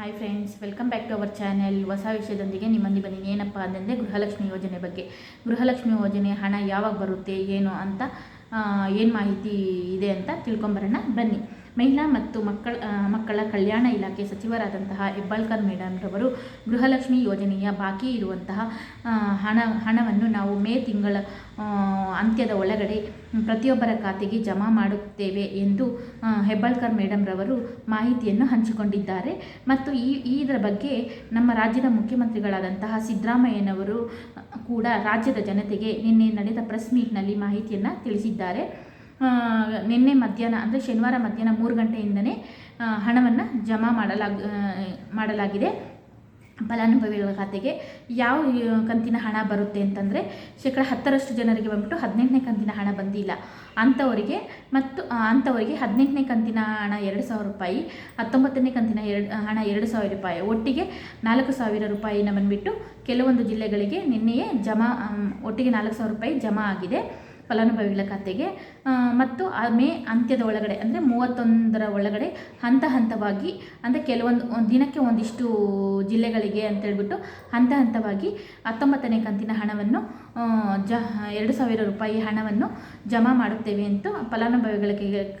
Hi friends welcome back to our channel ಹೊಸ ವಿಷಯದೊಂದಿಗೆ ನಿಮ್ಮಲ್ಲಿ ಬನ್ನಿ. ಏನಪ್ಪ ಅಂತಂದರೆ ಗೃಹಲಕ್ಷ್ಮಿ ಯೋಜನೆ ಬಗ್ಗೆ. ಗೃಹಲಕ್ಷ್ಮಿ ಯೋಜನೆ ಹಣ ಯಾವಾಗ ಬರುತ್ತೆ, ಏನು ಅಂತ ಏನು ಮಾಹಿತಿ ಇದೆ ಅಂತ ತಿಳ್ಕೊಂಬರೋಣ ಬನ್ನಿ. ಮಹಿಳಾ ಮತ್ತು ಮಕ್ಕಳ ಮಕ್ಕಳ ಕಲ್ಯಾಣ ಇಲಾಖೆ ಸಚಿವರಾದಂತಹ ಹೆಬ್ಬಾಳ್ಕರ್ ಮೇಡಮ್ರವರು ಗೃಹಲಕ್ಷ್ಮಿ ಯೋಜನೆಯ ಬಾಕಿ ಇರುವಂತಹ ಹಣ, ಹಣವನ್ನು ನಾವು ಮೇ ತಿಂಗಳ ಅಂತ್ಯದ ಒಳಗಡೆ ಪ್ರತಿಯೊಬ್ಬರ ಖಾತೆಗೆ ಜಮಾ ಮಾಡುತ್ತೇವೆ ಎಂದು ಹೆಬ್ಬಾಳ್ಕರ್ ಮೇಡಮ್ರವರು ಮಾಹಿತಿಯನ್ನು ಹಂಚಿಕೊಂಡಿದ್ದಾರೆ. ಮತ್ತು ಈ, ಇದರ ಬಗ್ಗೆ ನಮ್ಮ ರಾಜ್ಯದ ಮುಖ್ಯಮಂತ್ರಿಗಳಾದಂತಹ ಸಿದ್ದರಾಮಯ್ಯನವರು ಕೂಡ ರಾಜ್ಯದ ಜನತೆಗೆ ನಿನ್ನೆ ನಡೆದ ಪ್ರೆಸ್ ಮೀಟ್ನಲ್ಲಿ ಮಾಹಿತಿಯನ್ನು ತಿಳಿಸಿದ್ದಾರೆ. ನಿನ್ನೆ ಮಧ್ಯಾಹ್ನ, ಅಂದರೆ ಶನಿವಾರ ಮಧ್ಯಾಹ್ನ ಮೂರು ಗಂಟೆಯಿಂದನೇ ಹಣವನ್ನು ಜಮಾ ಮಾಡಲಾಗ ಮಾಡಲಾಗಿದೆ. ಫಲಾನುಭವಿಗಳ ಖಾತೆಗೆ ಯಾವ ಕಂತಿನ ಹಣ ಬರುತ್ತೆ ಅಂತಂದರೆ, ಶೇಕಡ ಹತ್ತರಷ್ಟು ಜನರಿಗೆ ಬಂದ್ಬಿಟ್ಟು ಹದಿನೆಂಟನೇ ಕಂತಿನ ಹಣ ಬಂದಿಲ್ಲ. ಅಂಥವರಿಗೆ, ಮತ್ತು ಅಂಥವರಿಗೆ ಹದಿನೆಂಟನೇ ಕಂತಿನ ಹಣ ಎರಡು ಸಾವಿರ ರೂಪಾಯಿ, ಹತ್ತೊಂಬತ್ತನೇ ಕಂತಿನ ಎರಡು, ಹಣ ಎರಡು ಸಾವಿರ ರೂಪಾಯಿ, ಒಟ್ಟಿಗೆ ನಾಲ್ಕು ಸಾವಿರ ರೂಪಾಯಿನ ಬಂದುಬಿಟ್ಟು ಕೆಲವೊಂದು ಜಿಲ್ಲೆಗಳಿಗೆ ನಿನ್ನೆಯೇ ಜಮಾ ಒಟ್ಟಿಗೆ ನಾಲ್ಕು ಸಾವಿರ ರೂಪಾಯಿ ಜಮಾ ಆಗಿದೆ. ಫಲಾನುಭವಿಗಳ ಖಾತೆಗೆ ಮತ್ತು ಆ ಮೇ ಅಂತ್ಯದ ಒಳಗಡೆ, ಅಂದರೆ ಮೂವತ್ತೊಂದರ ಒಳಗಡೆ ಹಂತ ಹಂತವಾಗಿ, ಅಂದರೆ ಕೆಲವೊಂದು ದಿನಕ್ಕೆ ಒಂದಿಷ್ಟು ಜಿಲ್ಲೆಗಳಿಗೆ ಅಂತೇಳ್ಬಿಟ್ಟು ಹಂತ ಹಂತವಾಗಿ ಹತ್ತೊಂಬತ್ತನೇ ಕಂತಿನ ಹಣವನ್ನು ಜ, ಎರಡು ಸಾವಿರ ರೂಪಾಯಿ ಹಣವನ್ನು ಜಮಾ ಮಾಡುತ್ತೇವೆ ಅಂತ ಫಲಾನುಭವಿಗಳ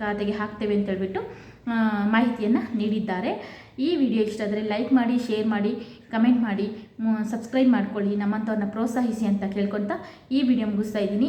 ಖಾತೆಗೆ ಹಾಕ್ತೇವೆ ಅಂತೇಳ್ಬಿಟ್ಟು ಮಾಹಿತಿಯನ್ನು ನೀಡಿದ್ದಾರೆ. ಈ ವಿಡಿಯೋ ಇಷ್ಟ ಆದರೆ ಲೈಕ್ ಮಾಡಿ, ಶೇರ್ ಮಾಡಿ, ಕಮೆಂಟ್ ಮಾಡಿ ಸಬ್ಸ್ಕ್ರೈಬ್ ಮಾಡ್ಕೊಳ್ಳಿ, ನಮ್ಮಂಥವ್ರನ್ನ ಪ್ರೋತ್ಸಾಹಿಸಿ ಅಂತ ಕೇಳ್ಕೊತಾ ಈ ವಿಡಿಯೋ ಮುಗಿಸ್ತಾ ಇದ್ದೀನಿ.